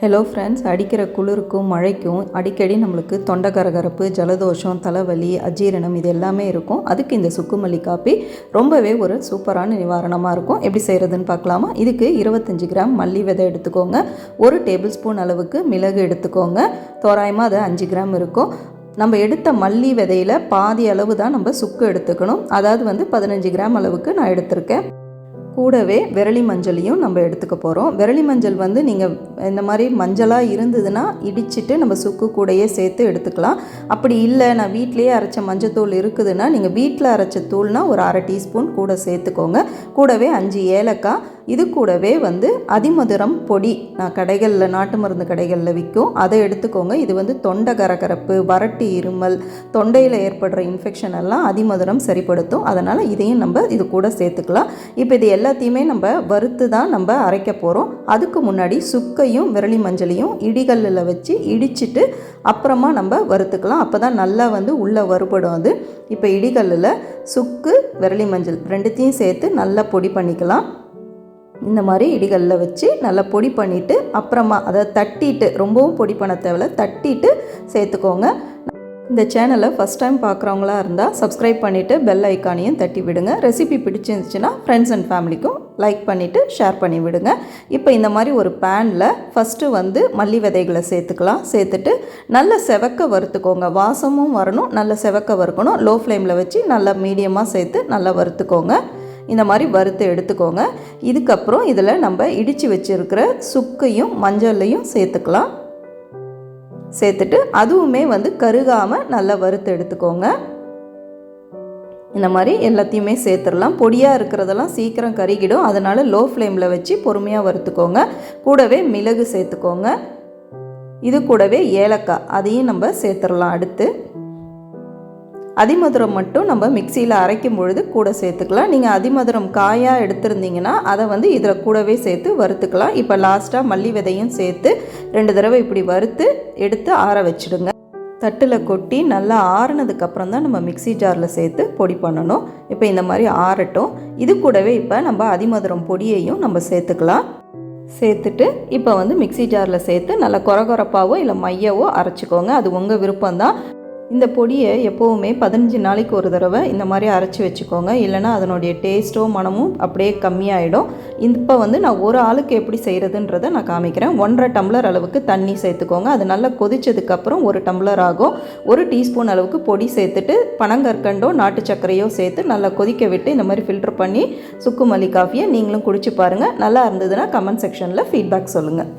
Hello friends அடிக்கிற குளிருக்கும் மழைக்கும் அடிக்கடி நம்மளுக்கு தொண்டை கரகரப்பு ஜலதோஷம் தலைவலி அஜீரணம் இது எல்லாமே இருக்கும். அதுக்கு இந்த சுக்குமல்லி காப்பி ரொம்பவே ஒரு சூப்பரான நிவாரணமாக இருக்கும். எப்படி செய்கிறதுன்னு பார்க்கலாமா? இதுக்கு இருபத்தஞ்சி கிராம் மல்லி விதை எடுத்துக்கோங்க. ஒரு டேபிள் ஸ்பூன் அளவுக்கு மிளகு எடுத்துக்கோங்க. தோராயமாக அது அஞ்சு கிராம் இருக்கும். நம்ம எடுத்த மல்லி விதையில் பாதி அளவு தான் நம்ம சுக்கு எடுத்துக்கணும். அதாவது வந்து பதினஞ்சு கிராம் அளவுக்கு நான் எடுத்திருக்கேன். கூடவே விரலி மஞ்சளையும் நம்ம எடுத்துக்க போகிறோம் விரலி மஞ்சள் வந்து நீங்கள் இந்த மாதிரி மஞ்சளாக இருந்ததுன்னா இடிச்சிட்டு நம்ம சுக்கு கூடையே சேர்த்து எடுத்துக்கலாம். அப்படி இல்லை நான் வீட்டிலையே அரைச்ச மஞ்சத்தூள் இருக்குதுன்னா நீங்கள் வீட்டில் அரைச்ச தூள்னா ஒரு அரை டீஸ்பூன் கூட சேர்த்துக்கோங்க. கூடவே அஞ்சு ஏலக்காய் இது கூடவே வந்து அதிமதுரம் பொடி. நான் கடைகளில் நாட்டு மருந்து கடைகளில் விற்கும் அதை எடுத்துக்கோங்க. இது வந்து தொண்டை கரகரப்பு வறட்டு இருமல் தொண்டையில் ஏற்படுற இன்ஃபெக்ஷன் எல்லாம் அதிமதுரம் சரிப்படுத்தும். அதனால் இதையும் நம்ம இது கூட சேர்த்துக்கலாம். இப்போ இது எல்லாத்தையுமே நம்ம வறுத்து தான் நம்ம அரைக்க போகிறோம் அதுக்கு முன்னாடி சுக்கையும் விரலி மஞ்சளையும் இடிகல்லில் வச்சு இடிச்சிட்டு அப்புறமா நம்ம வறுத்துக்கலாம். அப்போ தான் நல்லா வந்து உள்ளே வறுபடும் அது. இப்போ இடிகல்லில் சுக்கு விரலி மஞ்சள் ரெண்டுத்தையும் சேர்த்து நல்லா பொடி பண்ணிக்கலாம். இந்த மாதிரி இடிகளில் வச்சு நல்லா பொடி பண்ணிவிட்டு அப்புறமா அதை தட்டிட்டு ரொம்பவும் பொடி பண்ண தேவையில்ல தட்டிட்டு சேர்த்துக்கோங்க. இந்த சேனலை ஃபஸ்ட் டைம் பார்க்குறவங்களா இருந்தால் சப்ஸ்கிரைப் பண்ணிவிட்டு பெல் ஐக்கானையும் தட்டி விடுங்க. ரெசிபி பிடிச்சிருந்துச்சுன்னா ஃப்ரெண்ட்ஸ் அண்ட் ஃபேமிலிக்கும் லைக் பண்ணிவிட்டு ஷேர் பண்ணி விடுங்க. இப்போ இந்த மாதிரி ஒரு பேனில் ஃபஸ்ட்டு வந்து மல்லி விதைகளை சேர்த்துக்கலாம். சேர்த்துட்டு நல்ல செவக்க வறுத்துக்கோங்க. வாசமும் வரணும் நல்ல செவக்க வறுக்கணும். லோ ஃப்ளேமில் வச்சு நல்லா மீடியமாக சேர்த்து நல்லா வறுத்துக்கோங்க. இந்த மாதிரி வறுத்து எடுத்துக்கோங்க. இதுக்கப்புறம் இதில் நம்ம இடித்து வச்சுருக்கிற சுக்கையும் மஞ்சளையும் சேர்த்துக்கலாம். சேர்த்துட்டு அதுவுமே வந்து கருகாமல் நல்லா வறுத்து எடுத்துக்கோங்க. இந்த மாதிரி எல்லாத்தையுமே சேர்த்துடலாம். பொடியாக இருக்கிறதெல்லாம் சீக்கிரம் கருகிடும். அதனால் லோ ஃப்ளேமில் வச்சு பொறுமையாக வறுத்துக்கோங்க. கூடவே மிளகு சேர்த்துக்கோங்க. இது கூடவே ஏலக்காய் அதையும் நம்ம சேர்த்துடலாம் அடுத்து. அதிமதுரம் மட்டும் நம்ம மிக்சியில் அரைக்கும் பொழுது கூட சேர்த்துக்கலாம். நீங்கள் அதிமதுரம் காயாக எடுத்திருந்தீங்கன்னா அதை வந்து இதில் கூடவே சேர்த்து வறுத்துக்கலாம். இப்போ லாஸ்ட்டாக மல்லி விதையும் சேர்த்து ரெண்டு தடவை இப்படி வறுத்து எடுத்து ஆற வச்சுடுங்க. தட்டில் கொட்டி நல்லா ஆறுனதுக்கப்புறம் தான் நம்ம மிக்சி ஜாரில் சேர்த்து பொடி பண்ணணும். இப்போ இந்த மாதிரி ஆறட்டும். இது கூடவே இப்போ நம்ம அதிமதுரம் பொடியையும் நம்ம சேர்த்துக்கலாம். சேர்த்துட்டு இப்போ வந்து மிக்சி ஜாரில் சேர்த்து நல்லா கொரகொரப்பாவோ இல்லை மையவோ அரைச்சிக்கோங்க. அது உங்கள் விருப்பம்தான். இந்த பொடியை எப்போவுமே பதினஞ்சு நாளைக்கு ஒரு தடவை இந்த மாதிரி அரைச்சி வச்சுக்கோங்க. இல்லைனா அதனுடைய டேஸ்ட்டோ மனமும் அப்படியே கம்மியாயிடும். இப்போ வந்து நான் ஒரு ஆளுக்கு எப்படி செய்கிறதுன்றதை நான் காமிக்கிறேன். ஒன்றரை டம்ளர் அளவுக்கு தண்ணி சேர்த்துக்கோங்க. அது நல்லா கொதிச்சதுக்கப்புறம் ஒரு டம்ளர் ஆகும். ஒரு டீஸ்பூன் அளவுக்கு பொடி சேர்த்துட்டு பனங்கற்கண்டோ நாட்டு சர்க்கரையோ சேர்த்து நல்லா கொதிக்க விட்டு இந்த மாதிரி ஃபில்டர் பண்ணி சுக்குமல்லி காஃபியை நீங்களும் குடிச்சு பாருங்கள் நல்லா இருந்ததுன்னா கமெண்ட் செக்ஷனில் ஃபீட்பேக் சொல்லுங்கள்